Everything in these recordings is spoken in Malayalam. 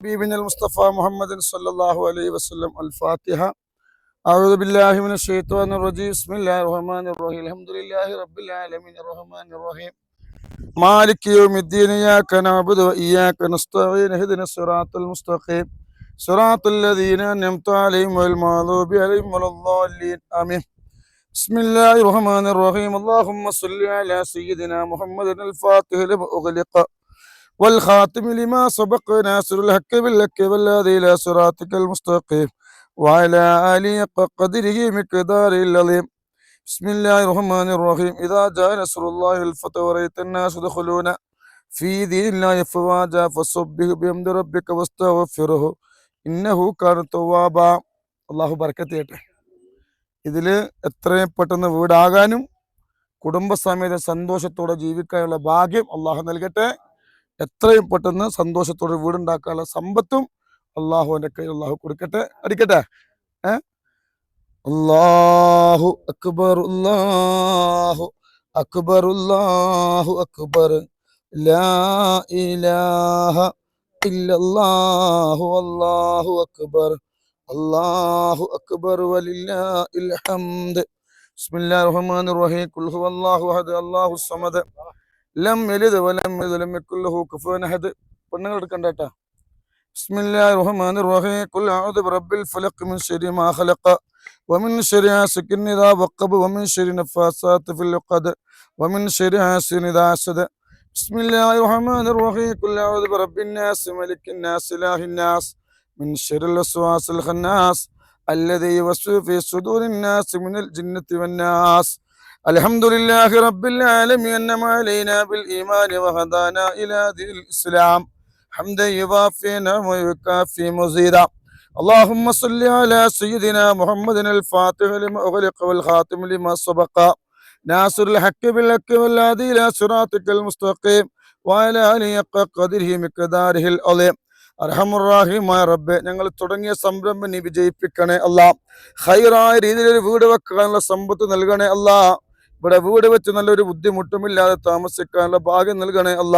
حبيبنا المصطفى محمد صلى الله عليه وسلم الفاتحة أعوذ بالله من الشيطان الرجيم بسم الله الرحمن الرحيم الحمد لله رب العالمين الرحمن الرحيم مالك يوم الدين إياك نعبد وإياك نستعين اهدنا الصراط المستقيم صراط الذين أنعمت عليهم والمغضوب عليهم ولا الضالين آمين بسم الله الرحمن الرحيم اللهم صل على سيدنا محمد الفاتح لما أغلق والخاتم لما سبق ناصر الحق بالحق والذي إلى صراطك المستقيم وعلى آله قدره مقدار العظيم بسم الله الرحمن الرحيم إذا جاء نصر الله الفتح ورأيت الناس يدخلون في دين الله أفواجا فصبه بحمد ربك واستغفره إنه كان توابا അള്ളാഹു ബർക്കത്ത് ചെയ്യട്ടെ ഇതിൽ എത്രയും പെട്ടെന്ന് വീടാകാനും കുടുംബസമേതം സന്തോഷത്തോടെ ജീവിക്കാനുള്ള ഭാഗ്യം അള്ളാഹു നൽകട്ടെ എത്രയും പെട്ടെന്ന് സന്തോഷത്തോടെ വീടുണ്ടാക്കാനുള്ള സമ്പത്തും അള്ളാഹുവിന്റെ കയ്യിൽ അള്ളാഹു കൊടുക്കട്ടെ. അടിക്കട്ടെ. ഏ? അള്ളാഹു അക്ബർ അള്ളാഹു അക്ബർ അള്ളാഹു അക്ബർ. ലാ ഇലാഹ ഇല്ലല്ലാഹു അല്ലാഹു അക്ബർ. അല്ലാഹു അക്ബർ വലില്ലാഹിൽ ഹംദ്. ബിസ്മില്ലാഹിർ റഹ്മാനിർ റഹീം. ഖുൽ ഹുവല്ലാഹു അഹദ് അല്ലാഹു സമദ്. ലം യലിദ് വലം യൂലദ് വലം യകുൽ ലഹു കുഫുവൻ അഹദ് പെണ്ണുങ്ങൾ എടുക്കണ്ടട്ടാ ബിസ്മില്ലാഹിർ റഹ്മാനിർ റഹീം ഖുൽ അഊദു ബിറബ്ബിൽ ഫലഖ് മിൻ ശർരി മാ ഖലഖ ومن شر حاسد إذا وقب ومن شر نفاثات في العقد ومن شر حاسد إذا حسد بسم الله الرحمن الرحيم قل أعوذ برب الناس ملك الناس إله الناس من شر الوسواس الخناس الذي يوسوس في صدور الناس من الجنة والناس الحمد لله رب العالمين أنعم علينا بالإيمان وهدانا إلى دين الإسلام حمدا يوافي نعم ويكافي مزيدا اللهم صل على سيدنا محمد الفاتح لما أغلق والخاتم لما سبق ناصر الحق بالحق والهادي إلى صراطك المستقيم وعلى آله حق قدره مقداره العظيم അർഹമുറാഹിമായ റബ്ബെ ഞങ്ങൾ തുടങ്ങിയ സംരംഭം നീ വിജയിപ്പിക്കണേ അല്ല ഹൈറായ രീതിയിൽ ഒരു വീട് വെക്കാനുള്ള സമ്പത്ത് നൽകണേ അല്ല ഇവിടെ വീട് വെച്ച് നല്ലൊരു ബുദ്ധിമുട്ടുമില്ലാതെ താമസിക്കാനുള്ള ഭാഗ്യം നൽകണേ അല്ല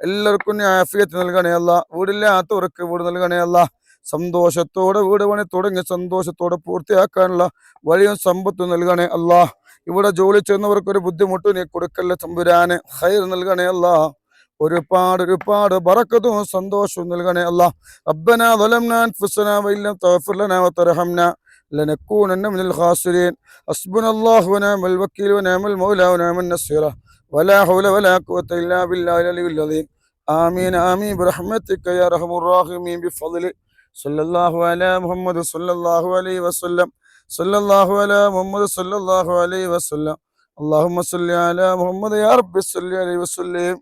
എല്ലാവർക്കും നീ ആഫിയത്ത് നൽകണേ അല്ല വീടില്ലാത്തവർക്ക് വീട് നൽകണേ അല്ല സന്തോഷത്തോടെ വീട് പണി തുടങ്ങി സന്തോഷത്തോടെ പൂർത്തിയാക്കാനുള്ള വഴിയും സമ്പത്തും നൽകണേ അല്ല ഇവിടെ ജോലി ചെയ്യുന്നവർക്ക് ഒരു ബുദ്ധിമുട്ട് നീ കൊടുക്കല്ല തമ്പുരാന് ഹൈർ നൽകണേ അല്ല ഒരുപാട് ഒരുപാട് ബറക്കത്തും സന്തോഷവും നൽകണേ അല്ല ربنا ظلمنا انفسنا وان لم تغفر لنا وترحمنا لنكونن من الخاسرين حسبنا الله ونعم الوكيل ونعم المولى ونعم النصير ولا حول ولا قوة إلا بالله العلي العظيم آمين آمين برحمتك يا أرحم الراحمين بفضلك صلى الله على محمد صلى الله عليه وسلم صلى الله على محمد صلى الله عليه وسلم اللهم صل على محمد يا رب صل عليه وسلم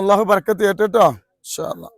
الله بركة يا تتا إن شاء الله